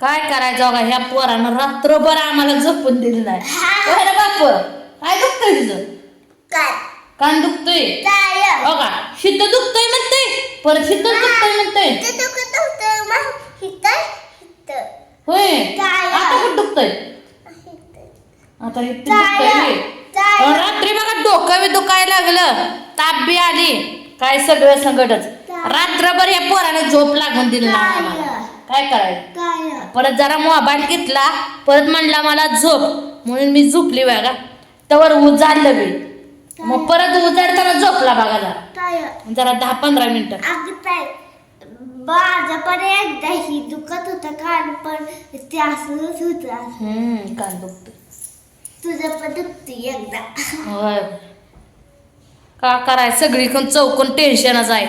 काय करायचं बघा ह्या पोरानं रात्रभर आम्हाला झोपून दिलं नाही. होय बाप काय दुखतंय तुझं काय? कान दुखतोय? बघा शिद्ध दुखतोय म्हणते परत शिद्ध दुखतोय म्हणते होय. काय? आता कुठं दुखतोय. आता? दुखतंय? अहो, रात्री बघा डोकं बी दुखायला लागलं. ताप बी आली. काय सगळं संकटच? रात्रभर या पोराने झोप लागून दिली नाही? आम्हाला. काय करायचं? काय? परत जरा मोबाईल घेतला परत म्हणला मला झोप. म्हणून मी झोपली बघा. तवर उजाडलं बी मग परत उजाडताना झोपला बघा जरा. काय? जरा दहा पंधरा मिनिटं. अगं ताई माझं पण एकदा ही दुखत होतं कान पण ते असंच होतं. हम्म कान दुखत तुझं पण दुखते एकदा. होय. का कराय सगळीकडून चौकून टेन्शनच आहे.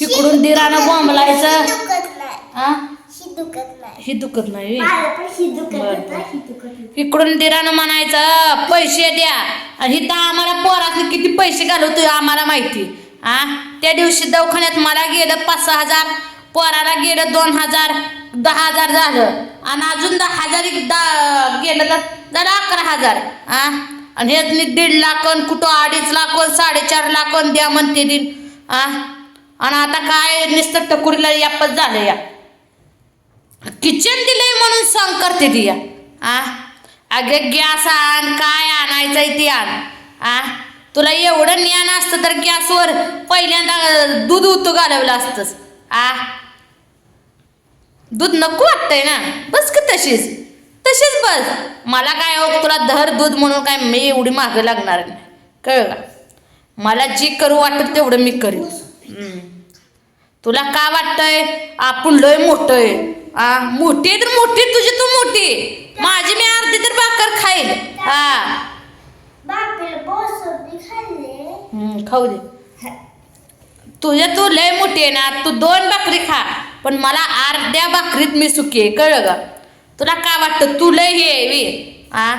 इकडून दिरानं बोंबलायचं. दुखत नाही. ही दुखत नाही. ही दुखत नाही व्हय. मला पण ही दुखत बरं, होतं ही दुखत होतं. इकडून दिरानं म्हणायचं पैसे द्या. आणि इथं आम्हाला पोरात किती पैसे घालवतोय आम्हाला माहिती. आ? त्या दिवशी दवाखान्यात मला गेलं पाच सहा हजार पोराला गेलं दोन हजार दहा हजार झालं. आणि अजून दहा हजार एक दा गेलं तर झालं अकरा हजार. आ? आणि हे दीड लाख अन कुठं अडीच लाख अन साडेचार लाख अन द्या म्हणते दिन आ? आणि आता काय नुसतं टकुरीला यापच झालं या. किचन दिलंय म्हणून सांग करते ती. या आ? अगे गॅस आण काय आणायचंय ते आण. आ? तुला एवढं ज्ञान असतं तर गॅसवर पहिल्यांदा दूध उतू घालवलं असतंस. आ? दूध नको वाटतंय ना? बस का तशीच. तशीच बस. मला काय हो तुला धर दूध म्हणून काय मी एवढी मागं लागणार नाही. कळ का? मला जी करू वाटत तेवढं मी करीन. तुला का वाटतंय? आपण लय मोठं आहे. आ मोठी तर मोठी तुझी तू मोठी माझी मी अर्धी तर भाकर खाईल. हा. खाऊ दे. तुझ्या तू लय मोठी आहे ना तू दोन भाकरी खा पण मला अर्ध्या भाकरीत मी सुखी आहे कळलं का? तुला का वाटतं? तू लय हे. आ?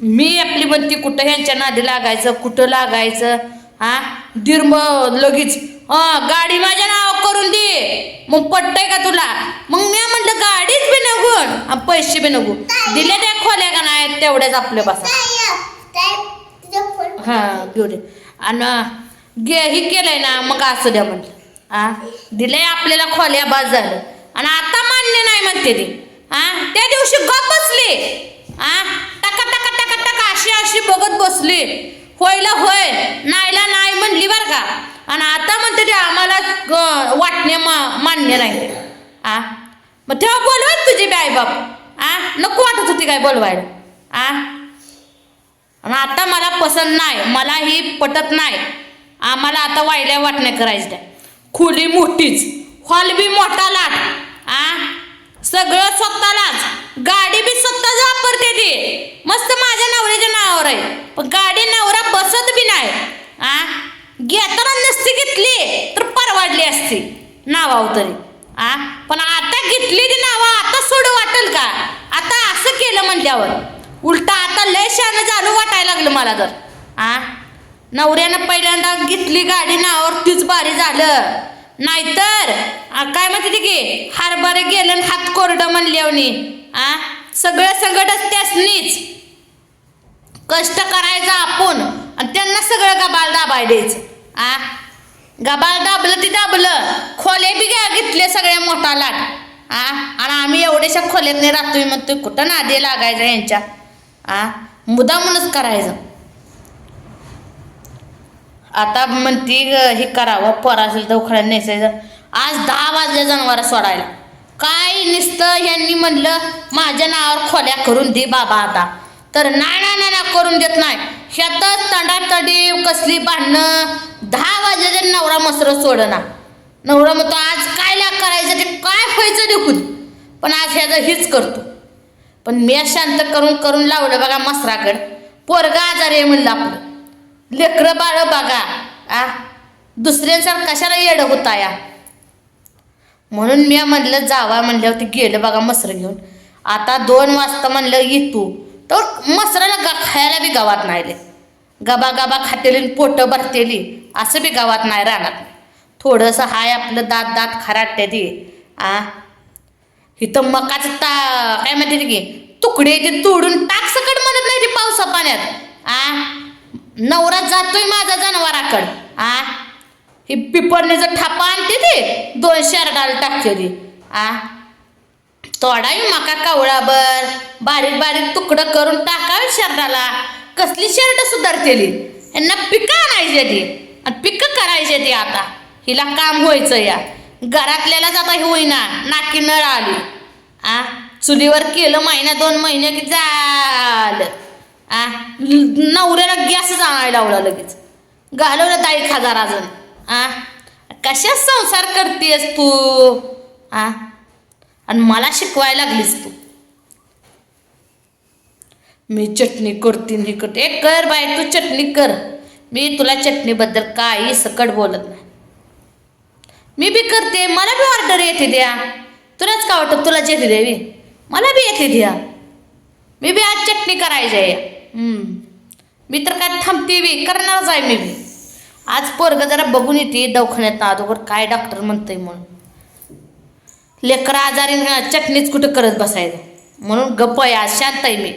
मी आपली म्हणती कुठं ह्यांच्या नादी लागायचं कुठं लागायचं? हा दीर मग लगेच गाडी माझ्या नाव करून दे. मग पटतंय का तुला? मग मी म्हणलं गाडीच बी नगून आणि पैसे बी नगू दिले त्या खोल्या का नाही? तेवढ्याच आपल्या बसा. हा घेऊ दे. आणि गे ही केलंय ना मग असं द्या म्हटलं हा दिलंय आपल्याला खोल्या बाद झालं आणि आता मान्य नाही म्हणते ते. हा त्या दिवशी गप बसली. हा टका टका टका टका अशी अशी बघत बसली. होयला होय नाहीला नाही म्हणली बरं का. आणि आता म्हणते ते आम्हाला वाटणे मा- मान्य नाही. आ? मग तेव्हा बोलवायच तुझी बाई बाप आ? नको वाटत होती काय बोलवायला? आ? आणि आता मला पसंत नाही. मला ही पटत नाही. आम्हाला आता वायल्या वाटण्या करायच्या. खुली मोठीच. हॉल बी मोठा लाट. आ? सगळं स्वतःलाच. गाडी बी स्वतःच वापरते ती. मस्त माझ्या नवऱ्याच्या नावावर आहे. पण गाडी नवरा बसत बी नाही. आ? घेताना नसती घेतली तर परवाडली असती. नावावर तरी. आ? पण आता घेतली ती नावा आता सोड वाटेल का? आता असं केलं म्हणल्यावर. उलटा आता लय शहाणं झालं वाटायला लागलं मला तर. आ? नवऱ्यानं पहिल्यांदा घेतली गाडी नावावर तीच बारी झालं. नाहीतर काय म्हणते की हरभरे गेलं आणि हात कोरडं म्हणल्यावनी. आ? सगळं सगळंच त्यासनीच कष्ट करायचं आपण. आणि त्यांना सगळं गबाळ दाबाय द्यायचं आ? गबाल दाबलं ती दाबलं. खोले बी घ्या घेतले सगळ्या मोठा लाट आ? आणि आम्ही एवढ्याशा खोल्यात नाही राहतोय तू कुठं नादी लागायचं यांच्या? आ? मुदामूनच करायचं. आता म्हणती हे करावं पोरा असेल उखड्या नेसायचं. आज दहा वाजले जनावर सोडायला. काय नुसतं यांनी म्हणलं माझ्या नावावर खोल्या करून दे बाबा आता. तर नाही नाही नाही, ना करून देत नाही. शेतात तंडातडी कसली भांडणं? दहा वाजले नवरा मसर सोडना. नवरा म्हणतो आज काय लाग करायचं? ते काय व्हायचं देखून पण आज ह्याचं हीच करतो. पण मी शांत करून करून लावलं बघा मसराकडं. पोरगा आजारी आहे म्हणलं आपलं. लेकरं बाळ बघा. आ? दुसऱ्यांसारखं कशाला येडं होता या? म्हणून मी म्हणलं जावा म्हणल्यावरती गेलं बघा मसरं घेऊन. आता दोन वाजता म्हणलं ये तू. तर मसराला गा खायला बी गावात नाही गबा गबा खातेली पोटं भरतेली असं बी गावात नाही राहणार. थोडंसं हाय आपलं दात दात खराटते ती. आ? इथं मकाचं ता काय म्हणते की तुकडे ते तोडून टाक सकट म्हणत नाही ते पावसा पाण्यात. आ? नवरा जातोय माझा जनावराकड. आ? ही पिपरणीचं थापा आणते ते. दोन शर्टाला टाकते ती. आ? तोडावी मका कवळाभर. बारीक बारीक तुकडं करून टाकावी शर्टाला कसली शर्ट सुधारतेली? यांना पिकं आणायची ती. आणि पिकं करायची ती आता. हिला काम व्हायचं या. घरातल्यालाच आता ही होईना. नाकी नळ आली. आ? चुलीवर केलं महिना दोन महिने की झालं. आ? नवऱ्याला गॅसच आणायला लावला लगेच. घालवलं दाई हजार अजून आ? कशा संसार करतेस तू? आ? आणि मला शिकवायला लागलीस तू. मी चटणी करते हे करते एक कर बाय तू चटणी कर. मी तुला चटणीबद्दल काही सकट बोलत नाही. मी बी करते मला बी ऑर्डर येते द्या. तुलाच का वाटत तुलाच येते द्यावी मला बी येते द्या. मी बी आज चटणी करायची आहे. मी तर काय थांबते बी करणारच आहे मी बी. आज पोरग जरा बघून येते दवाखान्यात. अगोदर काय डॉक्टर म्हणतंय म्हणून. लेकरं आजारी चटणीच कुठं करत बसायचं. म्हणून गप्प आहे आज शांत आहे मी.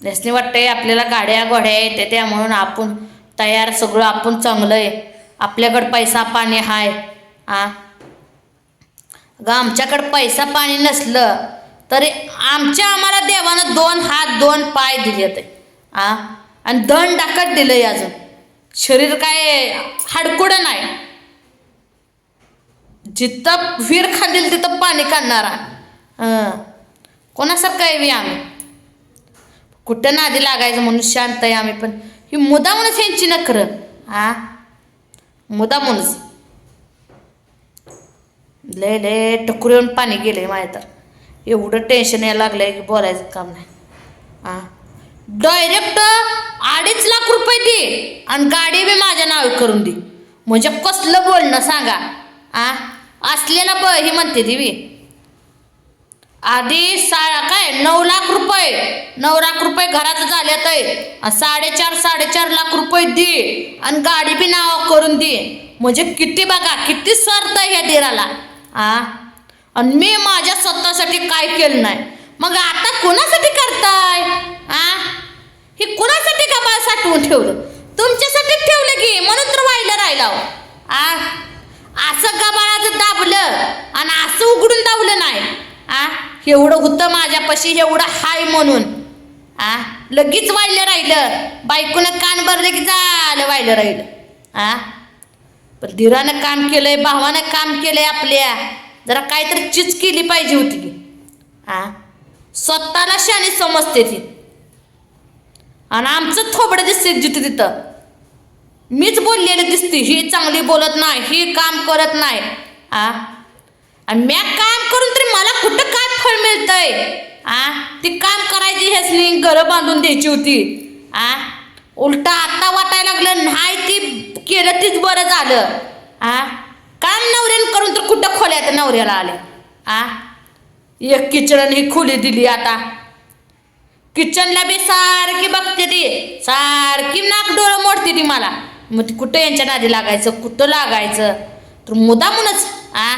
नेसने वाटतंय आपल्याला गाड्या गोड्या येते त्या म्हणून आपण तयार सगळं आपण चांगलं आहे. आपल्याकडं पैसा पाणी आहे आ? अगं आमच्याकडं पैसा पाणी नसलं तरी आमच्या आम्हाला देवानं दोन हात दोन पाय दिले ते आ? आणि दण डाकत दिलं अजून. शरीर काय हाडकुडं नाही. जिथं विहीर खालील तिथं पाणी काढणारा. हं. कोणासारखं आहे बी आम्ही? कुठं नादी लागायचं म्हणून शांत आहे आम्ही पण. ही मुदामूनच यांची नखरं. हा मुदामूनच लय लय टकुर येऊन पाणी गेले माझ्या तर. एवढं टेन्शन यायला लागलंय की बोलायचं काम नाही. हा डायरेक्ट अडीच लाख रुपये दे आणि गाडी बी माझ्या नावे करून दे. म्हणजे कसलं बोलणं सांगा. आ? असलेला ब ही म्हणते ती आधी सा काय नऊ लाख रुपये. नऊ लाख रुपये घरात झाल्यात आहे साडेचार साडेचार लाख रुपये दे. आणि गाडी बी नाव करून दे. म्हणजे किती बघा किती स्वार्थ आहे ह्या देराला. आ? आणि मी माझ्या स्वतःसाठी काय केलं नाही. मग आता कोणासाठी करताय? आ? हे कुणासाठी का बाळ साठवून ठेवलं? तुमच्यासाठी ठेवलं की म्हणून तर व्हायला राहिला हो. आ? असं का गबाळाचं दाबलं आणि असं उघडून दावलं नाही. आ? एवढं होतं माझ्यापाशी एवढं हाय म्हणून. आ? लगेच वाहिलं राहिलं. बायकोनं कान भरले की झालं वाहिलं राहिलं. आ? पण धीरानं काम केलंय भावानं काम केलंय आपल्या. जरा काहीतरी चीज केली पाहिजे होती. की आ? स्वतःला शाने समजते ती. आणि आमचं थोबडं दिसते जिथं तिथं. मीच बोललेली दिसते ही चांगली बोलत नाही ही काम करत नाही. आ? आणि म्या काम करून तरी मला कुठं काय फळ मिळतंय? आ? ती काम करायची ह्यासनी घरं बांधून द्यायची होती. आ? उलटा आता वाटायला लागलं नाही ती केलं तीच बरं झालं. आ? काम नवऱ्यानं करून तर कुठं खोल्या नवऱ्याला आले? आ? एक किचन ही खोली दिली आता. किचनला बी सारखी बघते ती सारखी नाक डोळं मोडते ती मला. मग ती कुठं यांच्या नादी लागायचं कुठं लागायचं? तर मुदामूनच आ?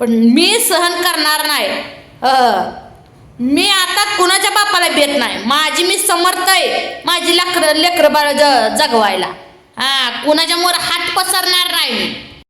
पण मी सहन करणार नाही. मी आता कुणाच्या बापाला भेट नाही? माझी मी समर्थ आहे माझी लेकरं लेकरं बाळ ज जगवायला. हा कुणाच्या मोर हात पसरणार नाही मी.